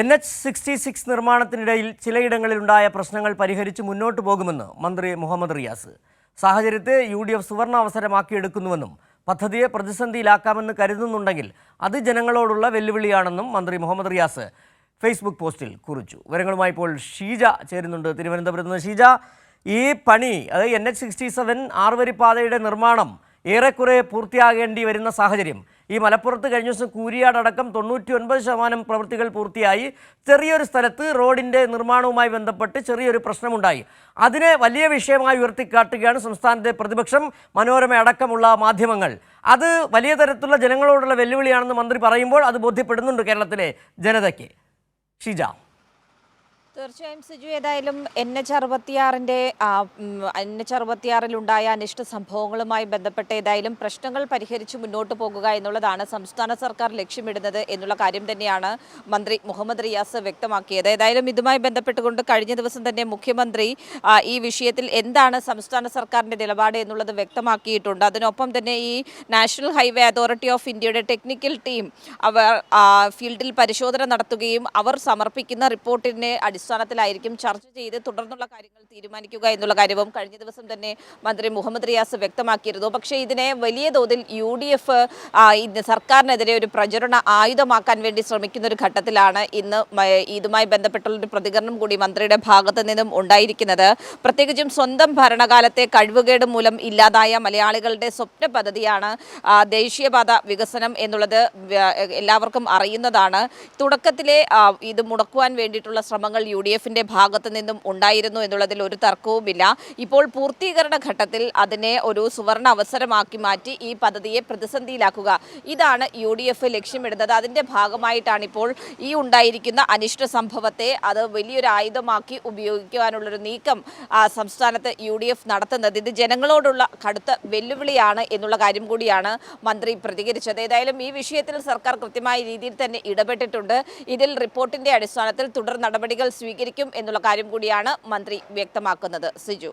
N H sixty six നിർമ്മാണത്തിനിടയിൽ ചിലയിടങ്ങളിലുണ്ടായ പ്രശ്നങ്ങൾ പരിഹരിച്ച് മുന്നോട്ടു പോകുമെന്ന് മന്ത്രി മുഹമ്മദ് റിയാസ്. സാഹചര്യത്തെ യു ഡി എഫ് സുവർണ അവസരമാക്കിയെടുക്കുന്നുവെന്നും പദ്ധതിയെ പ്രതിസന്ധിയിലാക്കാമെന്ന് കരുതുന്നുണ്ടെങ്കിൽ അത് ജനങ്ങളോടുള്ള വെല്ലുവിളിയാണെന്നും മന്ത്രി മുഹമ്മദ് റിയാസ് ഫേസ്ബുക്ക് പോസ്റ്റിൽ കുറിച്ചു. വിവരങ്ങളുമായി ഇപ്പോൾ ഷീജ ചേരുന്നുണ്ട്. തിരുവനന്തപുരത്ത് നിന്ന് ഷീജ ഈ പണി അതായത് എൻ എച്ച് സിക്സ്റ്റി സെവൻ ആറുവരിപ്പാതയുടെ നിർമ്മാണം ഏറെക്കുറെ പൂർത്തിയാകേണ്ടി വരുന്ന സാഹചര്യം ഈ മലപ്പുറത്ത് കഴിഞ്ഞ ദിവസം കൂരിയാടക്കം തൊണ്ണൂറ്റി ഒൻപത് ശതമാനം പ്രവൃത്തികൾ പൂർത്തിയായി. ചെറിയൊരു സ്ഥലത്ത് റോഡിന്റെ നിർമ്മാണവുമായി ബന്ധപ്പെട്ട് ചെറിയൊരു പ്രശ്നമുണ്ടായി. അതിനെ വലിയ വിഷയമായി ഉയർത്തിക്കാട്ടുകയാണ് സംസ്ഥാനത്തെ പ്രതിപക്ഷം മനോരമ അടക്കമുള്ള മാധ്യമങ്ങൾ. അത് വലിയ തരത്തിലുള്ള ജനങ്ങളോടുള്ള വെല്ലുവിളിയാണെന്ന് മന്ത്രി പറയുമ്പോൾ അത് ബോധ്യപ്പെടുന്നുണ്ട് കേരളത്തിലെ ജനതയ്ക്ക്. ഷിജ. തീർച്ചയായും സിജു ഏതായാലും എൻ എച്ച് അറുപത്തിയാറിന്റെ എൻ എച്ച് അറുപത്തിയാറിലുണ്ടായ അനിഷ്ട സംഭവങ്ങളുമായി ബന്ധപ്പെട്ട് ഏതായാലും പ്രശ്നങ്ങൾ പരിഹരിച്ച് മുന്നോട്ട് പോകുക എന്നുള്ളതാണ് സംസ്ഥാന സർക്കാർ ലക്ഷ്യമിടുന്നത് എന്നുള്ള കാര്യം തന്നെയാണ് മന്ത്രി മുഹമ്മദ് റിയാസ് വ്യക്തമാക്കിയത്. ഏതായാലും ഇതുമായി ബന്ധപ്പെട്ടുകൊണ്ട് കഴിഞ്ഞ ദിവസം തന്നെ മുഖ്യമന്ത്രി ഈ വിഷയത്തിൽ എന്താണ് സംസ്ഥാന സർക്കാരിന്റെ നിലപാട് എന്നുള്ളത് വ്യക്തമാക്കിയിട്ടുണ്ട്. അതിനൊപ്പം തന്നെ ഈ നാഷണൽ ഹൈവേ അതോറിറ്റി ഓഫ് ഇന്ത്യയുടെ ടെക്നിക്കൽ ടീം അവർ ഫീൽഡിൽ പരിശോധന നടത്തുകയും അവർ സമർപ്പിക്കുന്ന റിപ്പോർട്ടിന്റെ അടിസ്ഥാനത്തിലായിരിക്കും ചർച്ച ചെയ്ത് തുടർന്നുള്ള കാര്യങ്ങൾ തീരുമാനിക്കുക എന്നുള്ള കാര്യവും കഴിഞ്ഞ ദിവസം തന്നെ മന്ത്രി മുഹമ്മദ് റിയാസ് വ്യക്തമാക്കിയിരുന്നു. പക്ഷേ ഇതിനെ വലിയ തോതിൽ യു ഡി എഫ് സർക്കാരിനെതിരെ ഒരു പ്രചരണ ആയുധമാക്കാൻ വേണ്ടി ശ്രമിക്കുന്ന ഒരു ഘട്ടത്തിലാണ് ഇന്ന് ഇതുമായി ബന്ധപ്പെട്ടുള്ള ഒരു പ്രതികരണം കൂടി മന്ത്രിയുടെ ഭാഗത്ത് നിന്നും ഉണ്ടായിരിക്കുന്നത്. പ്രത്യേകിച്ചും സ്വന്തം ഭരണകാലത്തെ കഴിവുകേട് മൂലം ഇല്ലാതായ മലയാളികളുടെ സ്വപ്ന പദ്ധതിയാണ് ദേശീയപാത വികസനം എന്നുള്ളത് എല്ലാവർക്കും അറിയുന്നതാണ്. തുടക്കത്തിലെ ഇത് മുടക്കുവാൻ വേണ്ടിയിട്ടുള്ള ശ്രമങ്ങൾ യു ഡി എഫിന്റെ ഭാഗത്ത് നിന്നും ഉണ്ടായിരുന്നു എന്നുള്ളതിൽ ഒരു തർക്കവുമില്ല. ഇപ്പോൾ പൂർത്തീകരണ ഘട്ടത്തിൽ അതിനെ ഒരു സുവർണ അവസരമാക്കി മാറ്റി ഈ പദ്ധതിയെ പ്രതിസന്ധിയിലാക്കുക. ഇതാണ് യു ഡി എഫ് ലക്ഷ്യമിടുന്നത്. അതിന്റെ ഭാഗമായിട്ടാണ് ഇപ്പോൾ ഈ ഉണ്ടായിരിക്കുന്ന അനിഷ്ട സംഭവത്തെ അത് വലിയൊരു ആയുധമാക്കി ഉപയോഗിക്കുവാനുള്ളൊരു നീക്കം സംസ്ഥാനത്ത് യു ഡി എഫ് നടത്തുന്നത്. ഇത് ജനങ്ങളോടുള്ള കടുത്ത വെല്ലുവിളിയാണ് എന്നുള്ള കാര്യം കൂടിയാണ് മന്ത്രി പ്രതികരിച്ചത്. ഏതായാലും ഈ വിഷയത്തിൽ സർക്കാർ കൃത്യമായ രീതിയിൽ തന്നെ ഇടപെട്ടിട്ടുണ്ട്. ഇതിൽ റിപ്പോർട്ടിന്റെ അടിസ്ഥാനത്തിൽ തുടർ നടപടികൾ സ്വീകരിക്കും എന്നുള്ള കാര്യം കൂടിയാണ് മന്ത്രി വ്യക്തമാക്കുന്നത്. സിജു.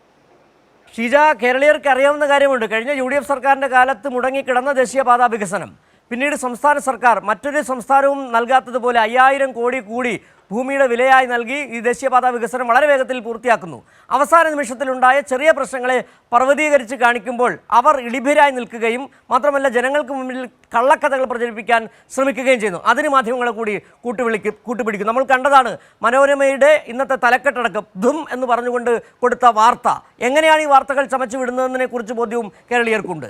ഷീജ കേരളീയർക്ക് അറിയാവുന്ന കാര്യമുണ്ട്. കഴിഞ്ഞ യു ഡി എഫ് സർക്കാരിന്റെ കാലത്ത് മുടങ്ങിക്കിടന്ന ദേശീയപാതാ വികസനം. പിന്നീട് സംസ്ഥാന സർക്കാർ മറ്റൊരു സംസ്ഥാനവും നൽകാത്തതുപോലെ അയ്യായിരം കോടി കൂടി ഭൂമിയുടെ വിലയായി നൽകി ഈ ദേശീയപാതാ വികസനം വളരെ വേഗത്തിൽ പൂർത്തിയാക്കുന്നു. അവസാന നിമിഷത്തിലുണ്ടായ ചെറിയ പ്രശ്നങ്ങളെ പർവതീകരിച്ച് കാണിക്കുമ്പോൾ അവർ ഇടിഭരായി നിൽക്കുകയും മാത്രമല്ല ജനങ്ങൾക്ക് മുന്നിൽ കള്ളക്കഥകൾ പ്രചരിപ്പിക്കാൻ ശ്രമിക്കുകയും ചെയ്യുന്നു. അതിന് മാധ്യമങ്ങളെ കൂടി കൂട്ടുവിളിക്ക് കൂട്ടുപിടിക്കും. നമ്മൾ കണ്ടതാണ് മനോരമയുടെ ഇന്നത്തെ തലക്കെട്ടടക്കം ധും എന്ന് പറഞ്ഞുകൊണ്ട് കൊടുത്ത വാർത്ത. എങ്ങനെയാണ് ഈ വാർത്തകൾ ചമച്ചു വിടുന്നതിനെ കുറിച്ച് ബോധ്യവും കേരളീയർക്കുണ്ട്.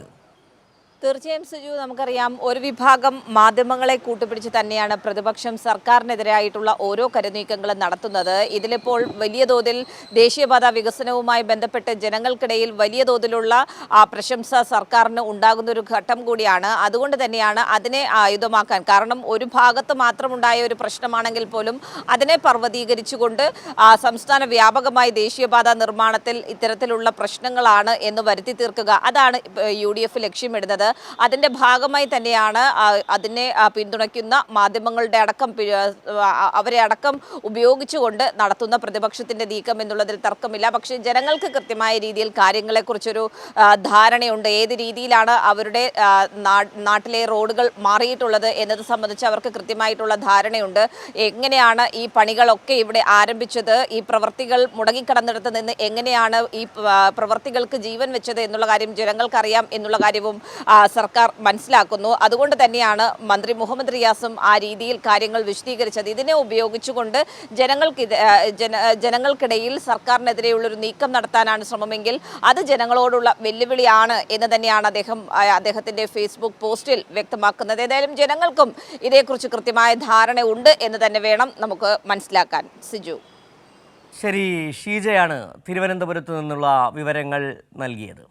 തീർച്ചയായും സുജു നമുക്കറിയാം ഒരു വിഭാഗം മാധ്യമങ്ങളെ കൂട്ടുപിടിച്ച് തന്നെയാണ് പ്രതിപക്ഷം സർക്കാരിനെതിരായിട്ടുള്ള ഓരോ കരുനീക്കങ്ങളും നടത്തുന്നത്. ഇതിലിപ്പോൾ വലിയ തോതിൽ ദേശീയപാത വികസനവുമായി ബന്ധപ്പെട്ട് ജനങ്ങൾക്കിടയിൽ വലിയ തോതിലുള്ള പ്രശംസ സർക്കാരിന് ഉണ്ടാകുന്ന ഒരു ഘട്ടം കൂടിയാണ്. അതുകൊണ്ട് തന്നെയാണ് അതിനെ ആയുധമാക്കാൻ. കാരണം ഒരു ഭാഗത്ത് മാത്രമുണ്ടായ ഒരു പ്രശ്നമാണെങ്കിൽ പോലും അതിനെ പർവതീകരിച്ചുകൊണ്ട് സംസ്ഥാന വ്യാപകമായി ദേശീയപാത നിർമ്മാണത്തിൽ ഇത്തരത്തിലുള്ള പ്രശ്നങ്ങളാണ് എന്ന് വരുത്തി തീർക്കുക. അതാണ് യു ഡി എഫ് ലക്ഷ്യമിടുന്നത്. അതിന്റെ ഭാഗമായി തന്നെയാണ് അതിനെ പിന്തുണയ്ക്കുന്ന മാധ്യമങ്ങളുടെ അടക്കം അവരെ അടക്കം ഉപയോഗിച്ചുകൊണ്ട് നടത്തുന്ന പ്രതിപക്ഷത്തിന്റെ നീക്കം എന്നുള്ളതിൽ തർക്കമില്ല. പക്ഷേ ജനങ്ങൾക്ക് കൃത്യമായ രീതിയിൽ കാര്യങ്ങളെക്കുറിച്ചൊരു ധാരണയുണ്ട്. ഏത് രീതിയിലാണ് അവരുടെ നാട്ടിലെ റോഡുകൾ മാറിയിട്ടുള്ളത് എന്നത് സംബന്ധിച്ച് അവർക്ക് കൃത്യമായിട്ടുള്ള ധാരണയുണ്ട്. എങ്ങനെയാണ് ഈ പണികളൊക്കെ ഇവിടെ ആരംഭിച്ചത്? ഈ പ്രവൃത്തികൾ മുടങ്ങിക്കിടന്നിടത്ത് നിന്ന് എങ്ങനെയാണ് ഈ പ്രവൃത്തികൾക്ക് ജീവൻ വെച്ചത് എന്നുള്ള കാര്യം ജനങ്ങൾക്കറിയാം എന്നുള്ള കാര്യവും സർക്കാർ മനസ്സിലാക്കുന്നു. അതുകൊണ്ട് തന്നെയാണ് മന്ത്രി മുഹമ്മദ് റിയാസും ആ രീതിയിൽ കാര്യങ്ങൾ വിശദീകരിച്ചത്. ഇതിനെ ഉപയോഗിച്ചുകൊണ്ട് ജനങ്ങൾക്ക് ജന ജനങ്ങൾക്കിടയിൽ സർക്കാരിനെതിരെയുള്ളൊരു നീക്കം നടത്താനാണ് ശ്രമമെങ്കിൽ അത് ജനങ്ങളോടുള്ള വെല്ലുവിളിയാണ് എന്ന് തന്നെയാണ് അദ്ദേഹം അദ്ദേഹത്തിന്റെ ഫേസ്ബുക്ക് പോസ്റ്റിൽ വ്യക്തമാക്കുന്നത്. ഏതായാലും ജനങ്ങൾക്കും ഇതേക്കുറിച്ച് കൃത്യമായ ധാരണ ഉണ്ട് എന്ന് തന്നെ വേണം നമുക്ക് മനസ്സിലാക്കാൻ. സിജു. ശരി ഷീജയാണ് തിരുവനന്തപുരത്ത് നിന്നുള്ള വിവരങ്ങൾ നൽകിയത്.